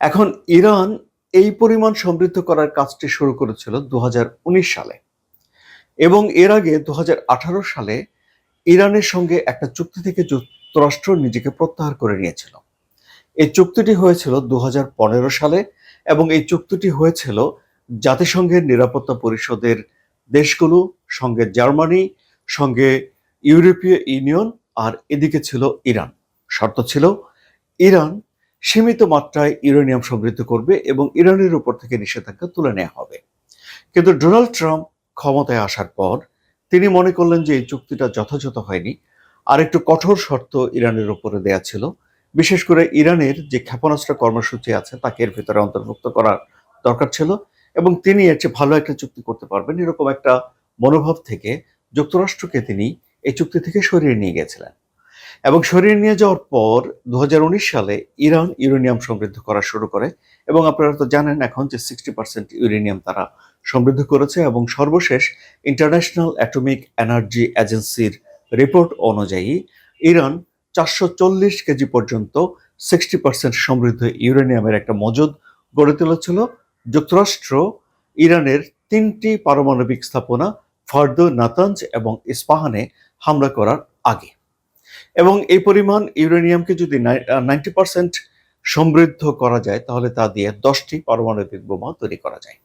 এখন ইরান এই পরিমাণ সমৃদ্ধ করার কাজটি শুরু করেছিল দু হাজার উনিশ সালে। এবং এর আগে দু হাজার আঠারো সালে ইরানের সঙ্গে একটা চুক্তি থেকে যুক্তরাষ্ট্র নিজেকে প্রত্যাহার করে নিয়েছিল। এই চুক্তিটি হয়েছিল দু হাজার পনেরো সালে এবং এই চুক্তিটি হয়েছিল জাতিসংঘের নিরাপত্তা পরিষদের দেশগুলো, সঙ্গে জার্মানি, সঙ্গে ইউরোপীয় ইউনিয়ন, আর এদিকে ছিল ইরান। শর্ত ছিল, ইরান সীমিত মাত্রায় ইউরেনিয়াম সমৃদ্ধ করবে এবং ইরানের উপর থেকে নিষেধাজ্ঞা তুলে নেওয়া হবে। কিন্তু ডোনাল্ড ট্রাম্প ক্ষমতায় আসার পর তিনি মনে করলেন যে এই চুক্তিটা যথাযথ হয়নি। আর একটু কঠোর শর্ত ইরানের উপরে দেয়া ছিল। বিশেষ করে ইরানের যে ক্ষেপণাস্ত্র কর্মসূচি আছে তাকে এর ভিতরে অন্তর্ভুক্ত করার দরকার ছিল এবং তিনি এর চেয়ে ভালো একটা চুক্তি করতে পারবেন এরকম একটা মনোভাব থেকে যুক্তরাষ্ট্রকে তিনি এই চুক্তি থেকে সরিয়ে নিয়ে গেছিলেন। এবং সরিয়ে নিয়ে যাওয়ার পর দু হাজার উনিশ সালে ইরান ইউরেনিয়াম সমৃদ্ধ করা শুরু করে এবং আপনারা তো জানেন এখন যে সিক্সটি পার্সেন্ট ইউরেনিয়াম তারা সমৃদ্ধ করেছে এবং সর্বশেষ ইন্টারন্যাশনাল অ্যাটমিক এনার্জি এজেন্সির রিপোর্ট অনুযায়ী ইরান চারশো চল্লিশ কেজি পর্যন্ত সিক্সটি পার্সেন্ট সমৃদ্ধ ইউরেনিয়ামের একটা মজুদ গড়ে তুলেছিল। যুক্তরাষ্ট্র ইরানের তিনটি পারমাণবিক স্থাপনা ফার্দ নাতাঞ্জ এবং ইস্পাহানে হামলা করার আগে। এবং এই পরিমাণ ইউরেনিয়ামকে যদি নাইনটি পার্সেন্ট সমৃদ্ধ করা যায়, তাহলে তা দিয়ে দশটি পারমাণবিক বোমা তৈরি করা যায়।